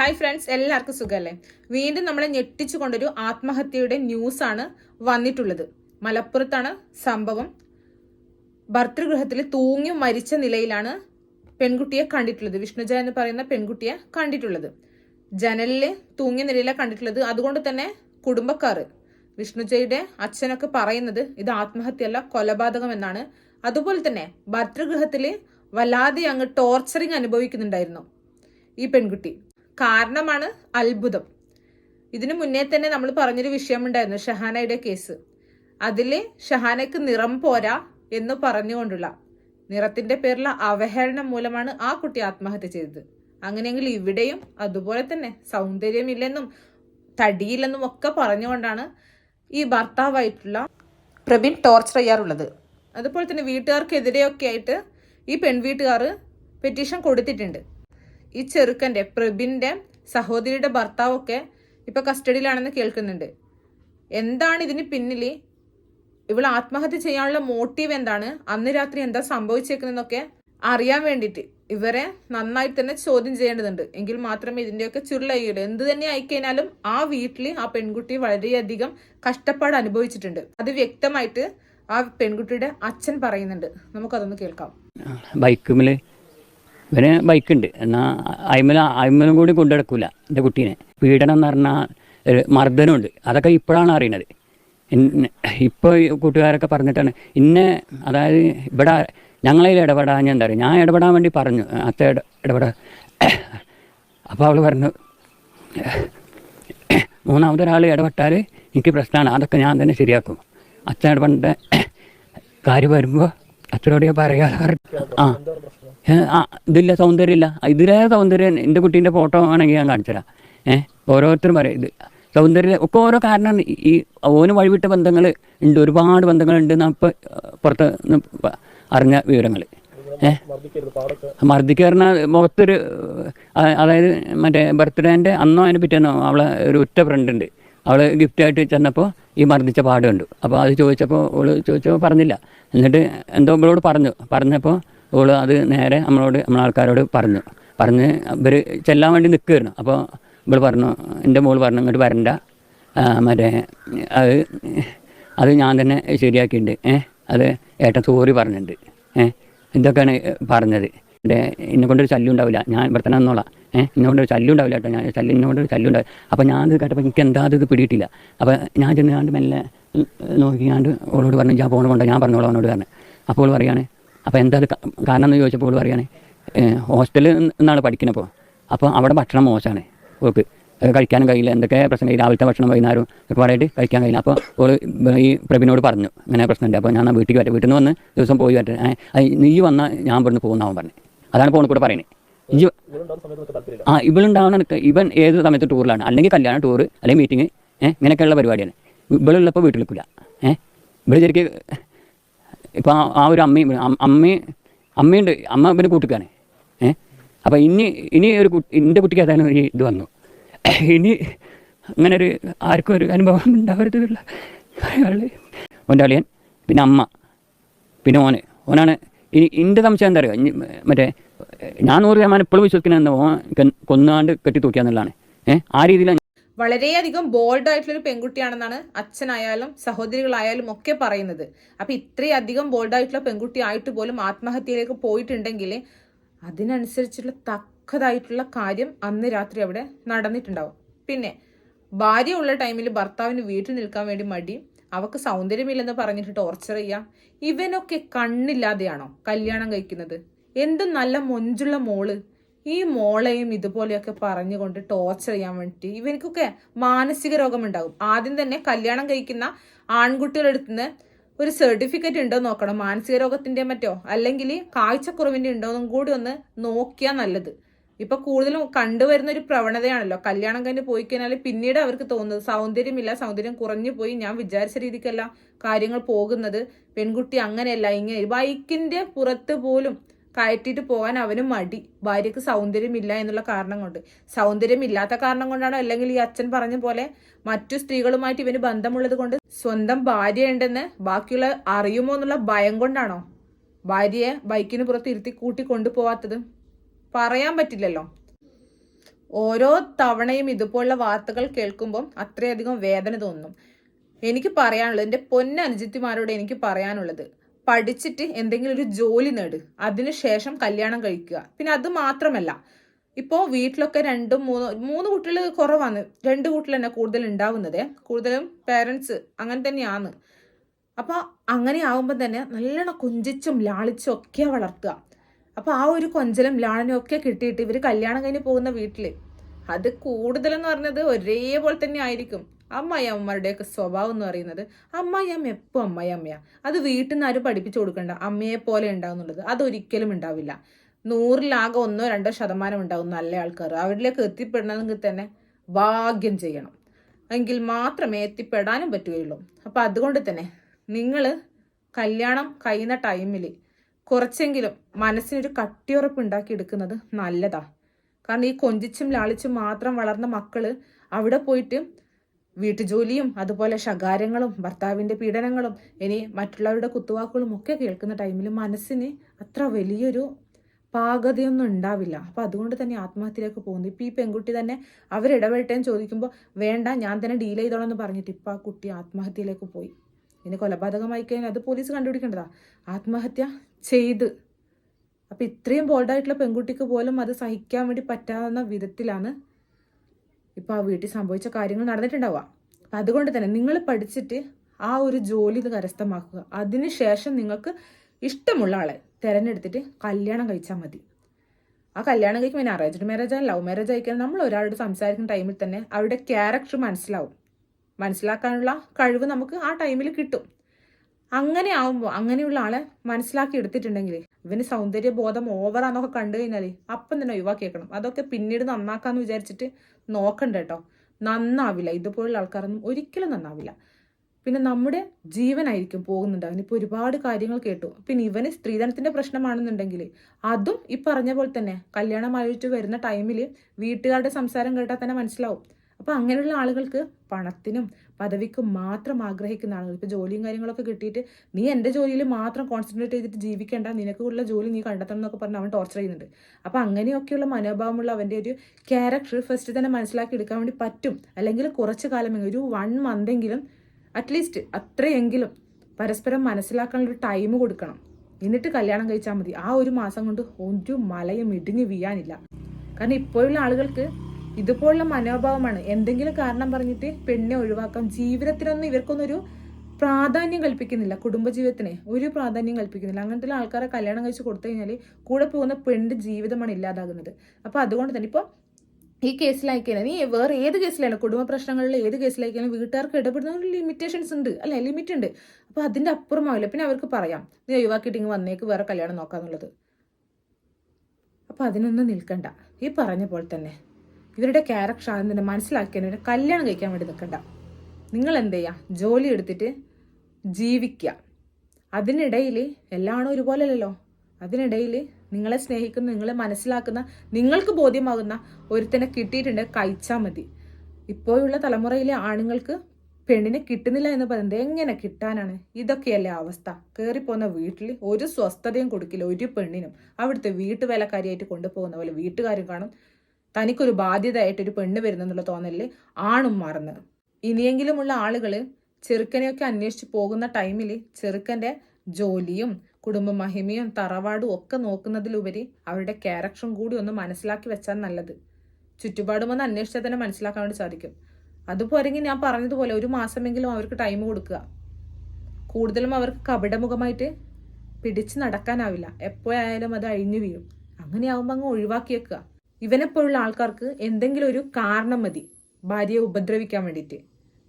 Hi friends എല്ലാവർക്കും സുഖമല്ലേ വീണ്ടും നമ്മളെ ഞെട്ടിച്ചുകൊണ്ടൊരു ആത്മഹത്യയുടെ ന്യൂസാണ് വന്നിട്ടുള്ളത്. മലപ്പുറത്താണ് സംഭവം. ഭർത്തൃഗൃഹത്തിൽ തൂങ്ങി മരിച്ച നിലയിലാണ് പെൺകുട്ടിയെ കണ്ടിട്ടുള്ളത്. വിഷ്ണുജ എന്ന് പറയുന്ന പെൺകുട്ടിയെ കണ്ടിട്ടുള്ളത്. ജനലിൽ തൂങ്ങിയ നിലയിലാണ് കണ്ടിട്ടുള്ളത്. അതുകൊണ്ട് തന്നെ കുടുംബക്കാർ വിഷ്ണുജയുടെ അച്ഛനൊക്കെ പറയുന്നത് ഇത് ആത്മഹത്യയല്ല കൊലപാതകം എന്നാണ് അതുപോലെ തന്നെ ഭർതൃഗൃഹത്തിൽ വല്ലാതെ അങ്ങ് ടോർച്ചറിങ് അനുഭവിക്കുന്നുണ്ടായിരുന്നു ഈ പെൺകുട്ടി. കാരണമാണ് അത്ഭുതം. ഇതിനു മുന്നേ തന്നെ നമ്മൾ പറഞ്ഞൊരു വിഷയമുണ്ടായിരുന്നു ഷഹാനയുടെ കേസ്. അതിൽ ഷഹാനയ്ക്ക് നിറം പോരാ എന്ന് പറഞ്ഞുകൊണ്ടുള്ള നിറത്തിന്റെ പേരിൽ അവഹേളനം മൂലമാണ് ആ കുട്ടി ആത്മഹത്യ ചെയ്തത്. അങ്ങനെയെങ്കിൽ ഇവിടെയും അതുപോലെ തന്നെ സൗന്ദര്യമില്ലെന്നും തടിയില്ലെന്നും ഒക്കെ പറഞ്ഞുകൊണ്ടാണ് ഈ ഭർത്താവായിട്ടുള്ള പ്രവീൺ ടോർച്ചർ ചെയ്യാറുള്ളത് അതുപോലെ തന്നെ വീട്ടുകാർക്കെതിരെയൊക്കെ ആയിട്ട് ഈ പെൺവീട്ടുകാർ പെറ്റീഷൻ കൊടുത്തിട്ടുണ്ട്. ഈ ചെറുക്കന്റെ പ്രബിന്റെ സഹോദരിയുടെ ഭർത്താവൊക്കെ ഇപ്പൊ കസ്റ്റഡിയിലാണെന്ന് കേൾക്കുന്നുണ്ട്. എന്താണ് ഇതിന് പിന്നിൽ ഇവൾ ആത്മഹത്യ ചെയ്യാനുള്ള മോട്ടീവ് എന്താണ്? അന്ന് രാത്രി എന്താ സംഭവിച്ചേക്കുന്നതെന്നൊക്കെ അറിയാൻ വേണ്ടിയിട്ട് ഇവരെ നന്നായി തന്നെ ചോദ്യം ചെയ്യേണ്ടതുണ്ട്. എങ്കിൽ മാത്രമേ ഇതിന്റെയൊക്കെ ചുരുളയുള്ളൂ എന്ത് തന്നെ ആയിക്കഴിഞ്ഞാലും ആ വീട്ടിൽ ആ പെൺകുട്ടി വളരെയധികം കഷ്ടപ്പാട് അനുഭവിച്ചിട്ടുണ്ട്. അത് വ്യക്തമായിട്ട് ആ പെൺകുട്ടിയുടെ അച്ഛൻ പറയുന്നുണ്ട്. നമുക്കതൊന്ന് കേൾക്കാം. ബൈക്കുമിൽ ഇവന് ബൈക്കുണ്ട്. എന്നാൽ അയ്മല അയിമലും കൂടി കൊണ്ടു നടക്കൂല എന്റെ കുട്ടീനെ. പീഡനം എന്ന് പറഞ്ഞാൽ ഒരു മർദ്ദനമുണ്ട്. അതൊക്കെ ഇപ്പോഴാണ് അറിയണത്. ഇപ്പോൾ കൂട്ടുകാരൊക്കെ പറഞ്ഞിട്ടാണ്. ഇന്നെ അതായത് ഇവിടെ ഞങ്ങളതിൽ ഇടപെടാൻ ഞാൻ എന്താ പറയുക ഞാൻ ഇടപെടാൻ വേണ്ടി പറഞ്ഞു. അത്ത ഇട ഇടപെടാ. അപ്പോൾ അവൾ പറഞ്ഞു മൂന്നാമതൊരാൾ ഇടപെട്ടാൽ എനിക്ക് പ്രശ്നമാണ്. അതൊക്കെ ഞാൻ തന്നെ ശരിയാക്കും. അച്ഛൻ ഇടപെടേണ്ട കാര്യം വരുമ്പോൾ അച്ഛനോട് ഞാൻ പറയാറ്. ആ. ഇതില്ല സൗന്ദര്യമില്ല. ഇതിലേ സൗന്ദര്യം എന്റെ കുട്ടീന്റെ ഫോട്ടോ ആണെങ്കിൽ ഞാൻ കാണിച്ചുതരാം. ഏഹ് ഓരോരുത്തരും പറയും ഇത്. സൗന്ദര്യം ഒക്കെ ഓരോ കാരണമാണ്. ഈ ഓന് വഴിവിട്ട ബന്ധങ്ങൾ ഉണ്ട് ഒരുപാട് ബന്ധങ്ങളുണ്ട് എന്നാ ഇപ്പം പുറത്ത് അറിഞ്ഞ വിവരങ്ങൾ. ഏഹ് മർദ്ദിക്കുക പറഞ്ഞാൽ മുഖത്തൊരു അതായത് മറ്റേ ബർത്ത്ഡേന്റെ അന്നോ അതിനെ പിറ്റേന്നോ അവളെ ഒരു ഉറ്റ ഫ്രണ്ട് ഉണ്ട്. അവൾ ഗിഫ്റ്റായിട്ട് ചെന്നപ്പോൾ ഈ മർദ്ദിച്ച പാട് കണ്ടു. അപ്പോൾ അത് ചോദിച്ചപ്പോൾ അവൾ ചോദിച്ചപ്പോൾ പറഞ്ഞില്ല. എന്നിട്ട് എന്തോ ഇവളോട് പറഞ്ഞു. പറഞ്ഞപ്പോൾ ഓൾ അത് നേരെ നമ്മളോട് നമ്മളെ ആൾക്കാരോട് പറഞ്ഞു. പറഞ്ഞ് ഇവർ ചെല്ലാൻ വേണ്ടി നിൽക്കുമായിരുന്നു അപ്പോൾ ഇവൾ പറഞ്ഞു എന്റെ മോൾ പറഞ്ഞു ഇങ്ങോട്ട് വരണ്ട. മറ്റേ അത് അത് ഞാൻ തന്നെ ശരിയാക്കിയിട്ടുണ്ട്. ഏഹ് അത് ഏട്ടൻ സോറി പറഞ്ഞിട്ടുണ്ട്. ഏഹ് ഇതൊക്കെയാണ് പറഞ്ഞത്. എന്റെ എന്നെ കൊണ്ടൊരു ശല്യം ഉണ്ടാവില്ല. ഞാൻ ഇവിടെ തന്നെ നിന്നോളാം. ഏഹ് എന്നെ കൊണ്ടൊരു ശല്യം ഉണ്ടാവില്ല കേട്ടോ. ഞാൻ ശല്യം എന്നെ കൊണ്ടൊരു ശല്യം ഉണ്ടാവില്ല. അപ്പോൾ ഞാൻ ഇത് കേട്ടപ്പോൾ എനിക്ക് എന്താ ഇത് പിടിയിട്ടില്ല അപ്പോൾ ഞാൻ ചെന്നുകാണ്ട് മെല്ലെ നോക്കിയാണ്ട് ഓളോട് പറഞ്ഞു ഞാൻ പോകണ കൊണ്ടോ ഞാൻ പറഞ്ഞോളാം അവനോട് പറഞ്ഞു. അപ്പോൾ ഓൾ പറയാണ് അപ്പോൾ എന്താ കാരണം എന്ന് ചോദിച്ചപ്പോൾ പറയാണ് ഹോസ്റ്റലിൽ നിന്നാണ് പഠിക്കുന്നപ്പോൾ അപ്പോൾ അവിടെ ഭക്ഷണം മോശമാണ് ഓൾക്ക്. അത് കഴിക്കാനും കഴിയില്ല. എന്തൊക്കെ പ്രശ്നം ഈ രാവിലത്തെ ഭക്ഷണം വൈകുന്നേരം ഒക്കെ പറയിട്ട് കഴിക്കാൻ കഴിയില്ല. അപ്പോൾ ഈ പ്രബിനോട് പറഞ്ഞു ഇങ്ങനെ പ്രശ്നമുണ്ട് അപ്പോൾ ഞാൻ വീട്ടിൽ വരാം വീട്ടിൽ നിന്ന് വന്ന് ദിവസം പോയി വരട്ടെ. നീ വന്നാൽ ഞാൻ ഇവിടുന്ന് പോകുന്നാവും പറഞ്ഞു. അതാണ് ഫോണിൽ കൂടെ പറയുന്നത് ഈ ആ ഇവളുണ്ടാവണ ഇവൻ ഏത് സമയത്ത് ടൂറിലാണ്. അല്ലെങ്കിൽ കല്യാണം ടൂറ് അല്ലെങ്കിൽ മീറ്റിംഗ് ഏഹ് ഇങ്ങനെയൊക്കെയുള്ള പരിപാടിയാണ്. ഇവളുള്ളപ്പോൾ വീട്ടിൽ നിൽക്കില്ല ഏഹ് ഇവിടെ ശരിക്കും ഇപ്പോൾ ആ- ഒരു അമ്മയും അമ്മയും അമ്മയുണ്ട് അമ്മ പിന്നെ കൂട്ടിക്കാണ് ഏഹ് അപ്പോൾ ഇനി ഇനി ഒരു കുട്ടി എന്റെ കുട്ടിക്ക് അതാണ് ഒരു ഇത് വന്നു. ഇനി അങ്ങനെ ഒരു ആർക്കും ഒരു അനുഭവം ഉണ്ടാവരുതില്ല ഓന്റെ അളിയൻ പിന്നെ അമ്മ പിന്നെ ഓന്. ഓനാണ് ഇനി എന്റെ സംശയം എന്താ അറിയുക മറ്റേ ഞാൻ നൂറ് ശതമാനം ഇപ്പോഴും വിശ്വസിക്കുന്നത് എന്താ? ഓൻ കൊന്നാണ്ട് കെട്ടി തൂക്കിയാന്നുള്ളതാണ്. ഏഹ് ആ രീതിയിലാണ് വളരെയധികം ബോൾഡ് ആയിട്ടുള്ള ഒരു പെൺകുട്ടിയാണെന്നാണ് അച്ഛനായാലും സഹോദരികളായാലും ഒക്കെ പറയുന്നത്. അപ്പൊ ഇത്രയധികം ബോൾഡ് ആയിട്ടുള്ള പെൺകുട്ടി ആയിട്ട് പോലും ആത്മഹത്യയിലേക്ക് പോയിട്ടുണ്ടെങ്കിൽ അതിനനുസരിച്ചുള്ള തക്കതായിട്ടുള്ള കാര്യം അന്ന് രാത്രി അവിടെ നടന്നിട്ടുണ്ടാവും. പിന്നെ ഭാര്യ ഉള്ള ടൈമിൽ ഭർത്താവിന് വീട്ടിൽ നിൽക്കാൻ വേണ്ടി മടി അവക്ക് സൗന്ദര്യമില്ലെന്ന് പറഞ്ഞിട്ട് ടോർച്ചർ ചെയ്യാം ഇവനൊക്കെ കണ്ണില്ലാതെയാണോ കല്യാണം കഴിക്കുന്നത്? എന്തും നല്ല മൊഞ്ചുള്ള മോൾ? ഈ മോളെയും ഇതുപോലെയൊക്കെ പറഞ്ഞുകൊണ്ട് ടോർച്ചർ ചെയ്യാൻ വേണ്ടിയിട്ട് ഇവനക്കൊക്കെ മാനസിക രോഗമുണ്ടാകും. ആദ്യം തന്നെ കല്യാണം കഴിക്കുന്ന ആൺകുട്ടികളുടെ അടുത്ത് നിന്ന് ഒരു സർട്ടിഫിക്കറ്റ് ഉണ്ടോ നോക്കണം. മാനസിക രോഗത്തിന്റെ മറ്റോ? അല്ലെങ്കിൽ കാഴ്ചക്കുറവിന്റെ ഉണ്ടോ എന്നും കൂടി ഒന്ന് നോക്കിയാൽ നല്ലത്. ഇപ്പൊ കൂടുതലും കണ്ടുവരുന്ന ഒരു പ്രവണതയാണല്ലോ. കല്യാണം കഴിഞ്ഞ് പോയി കഴിഞ്ഞാൽ പിന്നീട് അവർക്ക് തോന്നുന്നത് സൗന്ദര്യമില്ല സൗന്ദര്യം കുറഞ്ഞു പോയി. ഞാൻ വിചാരിച്ച രീതിക്കല്ല കാര്യങ്ങൾ പോകുന്നത്. പെൺകുട്ടി അങ്ങനെയല്ല ഇങ്ങനെ. ബൈക്കിന്റെ പുറത്ത് പോലും കയറ്റിയിട്ട് പോകാൻ അവന് മടി. ഭാര്യക്ക് സൗന്ദര്യമില്ല എന്നുള്ള കാരണം കൊണ്ട്. സൗന്ദര്യമില്ലാത്ത കാരണം കൊണ്ടാണോ അല്ലെങ്കിൽ ഈ അച്ഛൻ പറഞ്ഞ പോലെ മറ്റു സ്ത്രീകളുമായിട്ട് ഇവന് ബന്ധമുള്ളത് കൊണ്ട് സ്വന്തം ഭാര്യ ഉണ്ടെന്ന് ബാക്കിയുള്ള അറിയുമോ എന്നുള്ള ഭയം കൊണ്ടാണോ ഭാര്യയെ ബൈക്കിന് പുറത്ത് ഇരുത്തി കൂട്ടി കൊണ്ടുപോവാത്തത്? പറയാൻ പറ്റില്ലല്ലോ. ഓരോ തവണയും ഇതുപോലുള്ള വാർത്തകൾ കേൾക്കുമ്പോൾ അത്രയധികം വേദന തോന്നും. എനിക്ക് പറയാനുള്ളത് എന്റെ പൊന്നനുജിത്തിമാരോട് എനിക്ക് പറയാനുള്ളത് പഠിച്ചിട്ട് എന്തെങ്കിലും ഒരു ജോലി നേട്. അതിനുശേഷം കല്യാണം കഴിക്കുക. പിന്നെ അത് മാത്രമല്ല ഇപ്പോൾ വീട്ടിലൊക്കെ രണ്ടും മൂന്ന് മൂന്ന് കുട്ടികൾ കുറവാണ്. രണ്ട് കുട്ടികൾ തന്നെ കൂടുതൽ ഉണ്ടാവുന്നത്. കൂടുതലും പേരൻസ് അങ്ങനെ തന്നെയാണ്. അപ്പോൾ അങ്ങനെ ആകുമ്പോൾ തന്നെ നല്ലോണം കൊഞ്ചിച്ചും ലാളിച്ചും ഒക്കെ വളർത്തുക. അപ്പോൾ ആ ഒരു കൊഞ്ചലും ലാളനും ഒക്കെ കിട്ടിയിട്ട് ഇവർ കല്യാണം കഴിഞ്ഞ് പോകുന്ന വീട്ടിൽ അത് കൂടുതലെന്ന് പറഞ്ഞത് ഒരേപോലെ തന്നെ ആയിരിക്കും. അമ്മായിയമ്മമാരുടെയൊക്കെ സ്വഭാവം എന്ന് പറയുന്നത് അമ്മായിയമ്മ എപ്പോൾ അമ്മായിയമ്മയാ. അത് വീട്ടിൽ നിന്ന് ആരും പഠിപ്പിച്ചു കൊടുക്കണ്ട. അമ്മയെ പോലെ ഉണ്ടാവുന്നുള്ളത്. അതൊരിക്കലും ഉണ്ടാവില്ല. നൂറിലാകെ ഒന്നോ രണ്ടോ ശതമാനം ഉണ്ടാവും നല്ല ആൾക്കാർ. അവരിലേക്ക് എത്തിപ്പെടണമെങ്കിൽ തന്നെ ഭാഗ്യം ചെയ്യണം. എങ്കിൽ മാത്രമേ എത്തിപ്പെടാനും പറ്റുകയുള്ളൂ. അപ്പോൾ അതുകൊണ്ട് തന്നെ നിങ്ങൾ കല്യാണം കഴിയുന്ന ടൈമിൽ കുറച്ചെങ്കിലും മനസ്സിനൊരു കട്ടിയുറപ്പ് ഉണ്ടാക്കിയെടുക്കുന്നത് നല്ലതാണ് കാരണം ഈ കൊഞ്ചിച്ചും ലാളിച്ചും മാത്രം വളർന്ന മക്കൾ അവിടെ പോയിട്ട് വീട്ടുജോലിയും അതുപോലെ ശകാരങ്ങളും ഭർത്താവിന്റെ പീഡനങ്ങളും ഇനി മറ്റുള്ളവരുടെ കുത്തുവാക്കുകളും ഒക്കെ കേൾക്കുന്ന ടൈമിൽ മനസ്സിന് അത്ര വലിയൊരു പാകതയൊന്നും ഉണ്ടാവില്ല. അപ്പോൾ അതുകൊണ്ട് തന്നെ ആത്മഹത്യയിലേക്ക് പോകുന്നു. ഇപ്പോൾ ഈ പെൺകുട്ടി തന്നെ അവരിടപെട്ടേന്ന് ചോദിക്കുമ്പോൾ വേണ്ട ഞാൻ തന്നെ ഡീൽ ചെയ്തോളാം എന്ന് പറഞ്ഞിട്ട് ഇപ്പോൾ ആ കുട്ടി ആത്മഹത്യയിലേക്ക് പോയി. ഇനി കൊലപാതകമായി കഴിഞ്ഞാൽ അത് പോലീസ് കണ്ടുപിടിക്കേണ്ടതാ. ആത്മഹത്യ ചെയ്ത്. അപ്പോൾ ഇത്രയും ബോൾഡായിട്ടുള്ള പെൺകുട്ടിക്ക് പോലും അത് സഹിക്കാൻ വേണ്ടി പറ്റാവുന്ന വിധത്തിലാണ് ഇപ്പൊ ആ വീട്ടിൽ സംഭവിച്ച കാര്യങ്ങൾ നടന്നിട്ടുണ്ടാവുക. അപ്പൊ അതുകൊണ്ട് തന്നെ നിങ്ങൾ പഠിച്ചിട്ട് ആ ഒരു ജോലി ഇത് കരസ്ഥമാക്കുക. അതിനുശേഷം നിങ്ങൾക്ക് ഇഷ്ടമുള്ള ആളെ തിരഞ്ഞെടുത്തിട്ട് കല്യാണം കഴിച്ചാൽ മതി. ആ കല്യാണം കഴിക്കുമ്പോൾ പിന്നെ അറേഞ്ച്ഡ് മാരേജ് ആണ് ലവ് മാരേജ് ആയിക്കാൻ നമ്മൾ ഒരാളോട് സംസാരിക്കുന്ന ടൈമിൽ തന്നെ അവരുടെ ക്യാരക്ടർ മനസ്സിലാവും. മനസ്സിലാക്കാനുള്ള കഴിവ് നമുക്ക് ആ ടൈമിൽ കിട്ടും. അങ്ങനെ ആവുമ്പോൾ അങ്ങനെയുള്ള ആളെ മനസ്സിലാക്കി എടുത്തിട്ടുണ്ടെങ്കിൽ ഇവന് സൗന്ദര്യ ബോധം ഓവറാന്നൊക്കെ കണ്ടു കഴിഞ്ഞാൽ അപ്പം തന്നെ ഒഴിവാക്കിയേക്കണം. അതൊക്കെ പിന്നീട് നന്നാക്കാന്ന് വിചാരിച്ചിട്ട് നോക്കണ്ട കേട്ടോ നന്നാവില്ല. ഇതുപോലുള്ള ആൾക്കാരൊന്നും ഒരിക്കലും നന്നാവില്ല. പിന്നെ നമ്മുടെ ജീവനായിരിക്കും പോകുന്നുണ്ടാവും ഇപ്പൊ ഒരുപാട് കാര്യങ്ങൾ കേട്ടു. പിന്നെ ഇവന് സ്ത്രീധനത്തിന്റെ പ്രശ്നമാണെന്നുണ്ടെങ്കിൽ അതും ഈ പറഞ്ഞ പോലെ തന്നെ കല്യാണം ആയിട്ട് വരുന്ന ടൈമിൽ വീട്ടുകാരുടെ സംസാരം കേട്ടാൽ തന്നെ മനസ്സിലാവും. അപ്പൊ അങ്ങനെയുള്ള ആളുകൾക്ക് പണത്തിനും പദവിക്കും മാത്രം ആഗ്രഹിക്കുന്ന ആളുകൾ ഇപ്പൊ ജോലിയും കാര്യങ്ങളൊക്കെ കിട്ടിയിട്ട് നീ എന്റെ ജോലിയിൽ മാത്രം കോൺസെൻട്രേറ്റ് ചെയ്തിട്ട് ജീവിക്കേണ്ട. നിനക്കുള്ള ജോലി നീ കണ്ടെത്തണം എന്നൊക്കെ പറഞ്ഞ് അവൻ ടോർച്ചർ ചെയ്യുന്നുണ്ട്. അപ്പൊ അങ്ങനെയൊക്കെയുള്ള മനോഭാവമുള്ള അവന്റെ ഒരു ക്യാരക്ടർ ഫസ്റ്റ് തന്നെ മനസ്സിലാക്കി എടുക്കാൻ വേണ്ടി പറ്റും. അല്ലെങ്കിൽ കുറച്ച് കാലമെങ്കിലും ഒരു വൺ മന്തെങ്കിലും അറ്റ്ലീസ്റ്റ് അത്രയെങ്കിലും പരസ്പരം മനസ്സിലാക്കാനുള്ള ടൈം കൊടുക്കണം. എന്നിട്ട് കല്യാണം കഴിച്ചാൽ മതി. ആ ഒരു മാസം കൊണ്ട് ഒരു മലയും ഇടിഞ്ഞു വീഴാനില്ല. കാരണം ഇപ്പോഴുള്ള ആളുകൾക്ക് ഇതുപോലുള്ള മനോഭാവമാണ്. എന്തെങ്കിലും കാരണം പറഞ്ഞിട്ട് പെണ്ണിനെ ഒഴിവാക്കാം ജീവിതത്തിനൊന്നും ഇവർക്കൊന്നൊരു പ്രാധാന്യം കൽപ്പിക്കുന്നില്ല. കുടുംബജീവിതത്തിന് ഒരു പ്രാധാന്യം കൽപ്പിക്കുന്നില്ല. അങ്ങനത്തെ ആൾക്കാരെ കല്യാണം കഴിച്ച് കൊടുത്തു കഴിഞ്ഞാൽ കൂടെ പോകുന്ന പെണ്ണിന്റെ ജീവിതമാണ് ഇല്ലാതാകുന്നത്. അപ്പൊ അതുകൊണ്ട് തന്നെ ഇപ്പോൾ ഈ കേസിലായിക്കഴിഞ്ഞാൽ നീ വേറെ ഏത് കേസിലാണ് കുടുംബ പ്രശ്നങ്ങളിൽ ഏത് കേസിലായിക്കഴിഞ്ഞാൽ വീട്ടുകാർക്ക് ഇടപെടുന്ന ലിമിറ്റേഷൻസ് ഉണ്ട്. അല്ലെ? ലിമിറ്റ് ഉണ്ട്. അപ്പൊ അതിന്റെ അപ്പുറമാവില്ല. പിന്നെ അവർക്ക് പറയാം. നീ ഒഴിവാക്കിയിട്ട് ഇങ്ങ് വന്നേക്ക് വേറെ കല്യാണം നോക്കാന്നുള്ളത്. അപ്പൊ അതിനൊന്നും നിൽക്കണ്ട. ഈ പറഞ്ഞ പോലെ തന്നെ. ഇവരുടെ ക്യാരക്ടർ ആണെന്ന് തന്നെ മനസ്സിലാക്കിയതിന് കല്യാണം കഴിക്കാൻ വേണ്ടി നിൽക്കണ്ട. നിങ്ങൾ എന്ത് ചെയ്യുക ജോലി എടുത്തിട്ട് ജീവിക്കുക. അതിനിടയിൽ എല്ലാണോ ഒരുപോലെ അല്ലല്ലോ അതിനിടയിൽ നിങ്ങളെ സ്നേഹിക്കുന്ന നിങ്ങളെ മനസ്സിലാക്കുന്ന നിങ്ങൾക്ക് ബോധ്യമാകുന്ന ഒരുത്തനെ കിട്ടിയിട്ടുണ്ട് കഴിച്ചാൽ മതി. ഇപ്പോഴുള്ള തലമുറയിലെ ആണുങ്ങൾക്ക് പെണ്ണിനെ കിട്ടുന്നില്ല എന്ന് പറയുന്നത് എങ്ങനെ കിട്ടാനാണ്? ഇതൊക്കെയല്ലേ അവസ്ഥ. കയറിപ്പോകുന്ന വീട്ടിൽ ഒരു സ്വസ്ഥതയും കൊടുക്കില്ല ഒരു പെണ്ണിനും. അവിടുത്തെ വീട്ടുവേലക്കാരിയായിട്ട് കൊണ്ടുപോകുന്ന പോലെ വീട്ടുകാരും കാണും. തനിക്കൊരു ബാധ്യതയായിട്ട് ഒരു പെണ്ണ് വരുന്നെന്നുള്ള തോന്നലിൽ ആണും മറന്ന് ഇനിയെങ്കിലുമുള്ള ആളുകൾ ചെറുക്കനെയൊക്കെ അന്വേഷിച്ച് പോകുന്ന ടൈമിൽ ചെറുക്കന്റെ ജോലിയും കുടുംബ മഹിമയും തറവാടും ഒക്കെ നോക്കുന്നതിലുപരി അവരുടെ ക്യാരക്ടറും കൂടി ഒന്ന് മനസ്സിലാക്കി വെച്ചാൽ നല്ലത്. ചുറ്റുപാടും ഒന്ന് അന്വേഷിച്ചാൽ തന്നെ മനസ്സിലാക്കാൻ വേണ്ടി സാധിക്കും അതുപോരെങ്കിൽ ഞാൻ പറഞ്ഞതുപോലെ ഒരു മാസമെങ്കിലും അവർക്ക് ടൈം കൊടുക്കുക. കൂടുതലും അവർക്ക് കപടമുഖമായിട്ട് പിടിച്ചു നടക്കാനാവില്ല. എപ്പോഴായാലും അത് അഴിഞ്ഞു വീഴും. അങ്ങനെയാവുമ്പോൾ അങ്ങ് ഒഴിവാക്കി വെക്കുക. ഇവനെപ്പോഴുള്ള ആൾക്കാർക്ക് എന്തെങ്കിലും ഒരു കാരണം മതി. ഭാര്യയെ ഉപദ്രവിക്കാൻ വേണ്ടിയിട്ട്.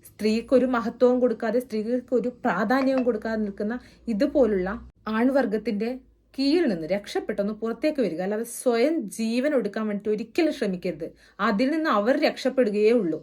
സ്ത്രീക്ക് ഒരു മഹത്വവും കൊടുക്കാതെ സ്ത്രീകൾക്ക് ഒരു പ്രാധാന്യവും കൊടുക്കാതെ നിൽക്കുന്ന ഇതുപോലുള്ള ആൺവർഗത്തിന്റെ കീഴിൽ നിന്ന് രക്ഷപ്പെട്ടൊന്ന് പുറത്തേക്ക് വരിക. അല്ലാതെ സ്വയം ജീവൻ എടുക്കാൻ വേണ്ടിയിട്ട് ഒരിക്കലും ശ്രമിക്കരുത്. അതിൽ നിന്ന് അവർ രക്ഷപ്പെടുകയേ ഉള്ളൂ.